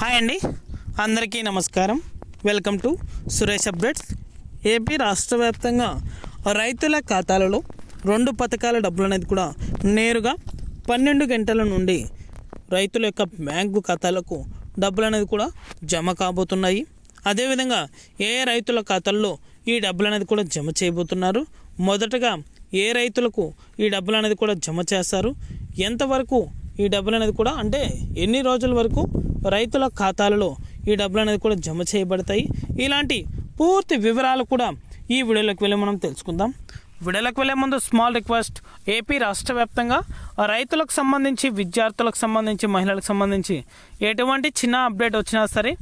Hi అండి. అందరికీ నమస్కారం. Welcome to Suresh updates. AP రాష్ట్ర వ్యాప్తంగా రైతుల ఖాతాలలో రెండు పథకాల డబ్బులు అనేది కూడా నేరుగా పన్నెండు గంటల నుండి రైతుల యొక్క బ్యాంకు ఖాతాలకు డబ్బులు అనేది కూడా జమ కాబోతున్నాయి. అదేవిధంగా ఏ రైతుల ఖాతాల్లో ఈ డబ్బులు అనేది కూడా జమ చేయబోతున్నారు? మొదటగా ఏ రైతులకు ఈ డబ్బులు అనేది కూడా జమ చేస్తారు? ఎంతవరకు ఈ డబ్బులు అనేది కూడా అంటే ఎన్ని రోజుల వరకు రైతుల ఖాతాలలో ఈ డబ్బులు అనేది కూడా జమ చేయబడతాయి. ఇలాంటి పూర్తి వివరాలు కూడా ఈ వీడియోలోకి వెళ్ళి మనం తెలుసుకుందాం. వీడియోలోకి వెళ్ళే ముందు స్మాల్ రిక్వెస్ట్ ఏపీ రాష్ట్ర వ్యాప్తంగా రైతులకు సంబంధించి విద్యార్థులకు సంబంధించి మహిళలకు సంబంధించి ఎటువంటి చిన్న అప్డేట్ వచ్చినా సరే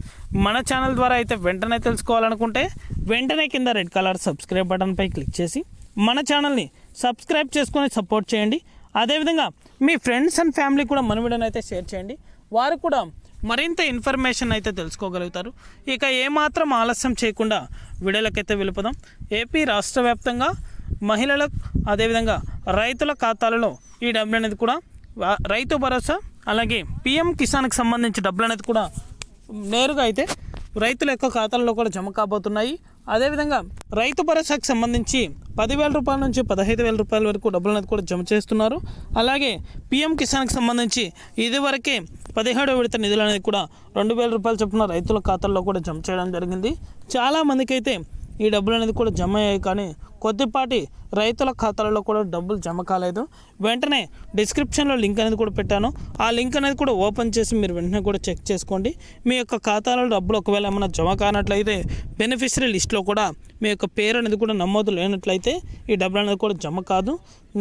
మన ఛానల్ ద్వారా అయితే వెంటనే తెలుసుకోవాలనుకుంటే వెంటనే కింద రెడ్ కలర్ సబ్స్క్రైబ్ బటన్పై క్లిక్ చేసి మన ఛానల్ని సబ్స్క్రైబ్ చేసుకొని సపోర్ట్ చేయండి. అదేవిధంగా మీ ఫ్రెండ్స్ అండ్ ఫ్యామిలీ కూడా మన వీడియోని అయితే షేర్ చేయండి. వారు కూడా మరింత ఇన్ఫర్మేషన్ అయితే తెలుసుకోగలుగుతారు. ఇక ఏమాత్రం ఆలస్యం చేయకుండా వీడియోలకైతే వెళ్ళిపోదాం. ఏపీ రాష్ట్ర వ్యాప్తంగా మహిళలకు అదేవిధంగా రైతుల ఖాతాలలో ఈ డబ్బులు అనేది కూడా రైతు భరోసా అలాగే పిఎం కిసాన్కి సంబంధించి డబ్బులు అనేది కూడా నేరుగా అయితే రైతుల యొక్క ఖాతాల్లో కూడా జమ కాబోతున్నాయి. అదేవిధంగా రైతు భరోసాకు సంబంధించి పదివేల రూపాయల నుంచి పదహైదు వేల రూపాయల వరకు డబ్బులు అనేది కూడా జమ చేస్తున్నారు. అలాగే పిఎం కిసాన్కి సంబంధించి ఇదివరకే పదిహేడో విడత నిధులు అనేది కూడా రెండు వేల రూపాయలు చొప్పున రైతుల ఖాతాల్లో కూడా జమ చేయడం జరిగింది. చాలా అయితే ఈ డబ్బులు అనేది కూడా జమ అయ్యాయి కానీ కొద్దిపాటి రైతుల ఖాతాలలో కూడా డబ్బులు జమ కాలేదు. వెంటనే డిస్క్రిప్షన్లో లింక్ అనేది కూడా పెట్టాను. ఆ లింక్ అనేది కూడా ఓపెన్ చేసి మీరు వెంటనే కూడా చెక్ చేసుకోండి. మీ యొక్క ఖాతాలో డబ్బులు ఒకవేళ ఏమైనా జమ కానట్లయితే బెనిఫిషరీ లిస్ట్లో కూడా మీ యొక్క పేరు అనేది కూడా నమోదు లేనట్లయితే ఈ డబ్బులు అనేది కూడా జమ కాదు.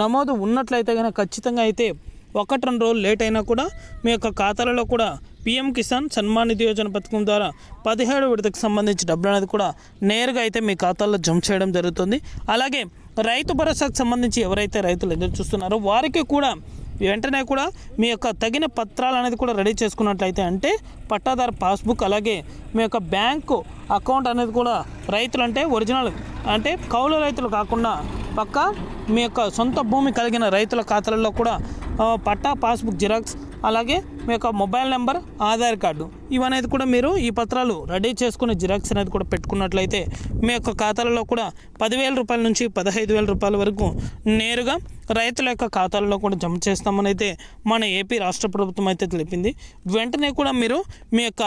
నమోదు ఉన్నట్లయితే కనుక ఖచ్చితంగా అయితే ఒకటి రెండు రోజులు లేట్ అయినా కూడా మీ యొక్క ఖాతాలలో కూడా పిఎం కిసాన్ సన్మాన్ నిధి యోజన పథకం ద్వారా పదిహేడు విడతకు సంబంధించి డబ్బులు అనేది కూడా నేరుగా అయితే మీ ఖాతాల్లో జమ చేయడం జరుగుతుంది. అలాగే రైతు భరోసాకు సంబంధించి ఎవరైతే రైతులు ఎదురు చూస్తున్నారో వారికి కూడా వెంటనే కూడా మీ యొక్క తగిన పత్రాలు అనేది కూడా రెడీ చేసుకున్నట్లయితే అంటే పట్టాదారు పాస్బుక్ అలాగే మీ యొక్క బ్యాంకు అకౌంట్ అనేది కూడా రైతులు అంటే ఒరిజినల్ అంటే కౌలు రైతులు కాకుండా పక్క మీ యొక్క సొంత భూమి కలిగిన రైతుల ఖాతాలలో కూడా పట్టా పాస్బుక్ జిరాక్స్ అలాగే మీ యొక్క మొబైల్ నెంబర్ ఆధార్ కార్డు. ఇవనేది కూడా మీరు ఈ పత్రాలు రెడీ చేసుకునే జిరాక్స్ అనేది కూడా పెట్టుకున్నట్లయితే మీ యొక్క ఖాతాలలో కూడా పదివేల రూపాయల నుంచి పదహైదు వేల రూపాయల వరకు నేరుగా రైతుల యొక్క ఖాతాలలో కూడా జమ చేస్తామని అయితే మన ఏపీ రాష్ట్ర ప్రభుత్వం అయితే తెలిపింది. వెంటనే కూడా మీరు మీ యొక్క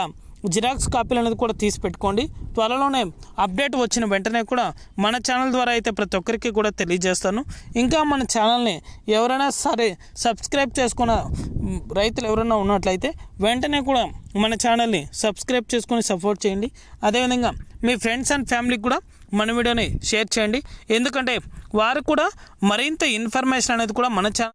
జిరాక్స్ కాపీలు అనేది కూడా తీసి పెట్టుకోండి. త్వరలోనే అప్డేట్ వచ్చిన వెంటనే కూడా మన ఛానల్ ద్వారా అయితే ప్రతి ఒక్కరికి కూడా తెలియజేస్తాను. ఇంకా మన ఛానల్ని ఎవరైనా సరే సబ్స్క్రైబ్ చేసుకున్న రైతులు ఎవరైనా ఉన్నట్లయితే వెంటనే కూడా మన ఛానల్ని సబ్స్క్రైబ్ చేసుకొని సపోర్ట్ చేయండి. అదేవిధంగా మీ ఫ్రెండ్స్ అండ్ ఫ్యామిలీకి కూడా మన వీడియోని షేర్ చేయండి. ఎందుకంటే వారు కూడా మరింత ఇన్ఫర్మేషన్ అనేది కూడా మన ఛానల్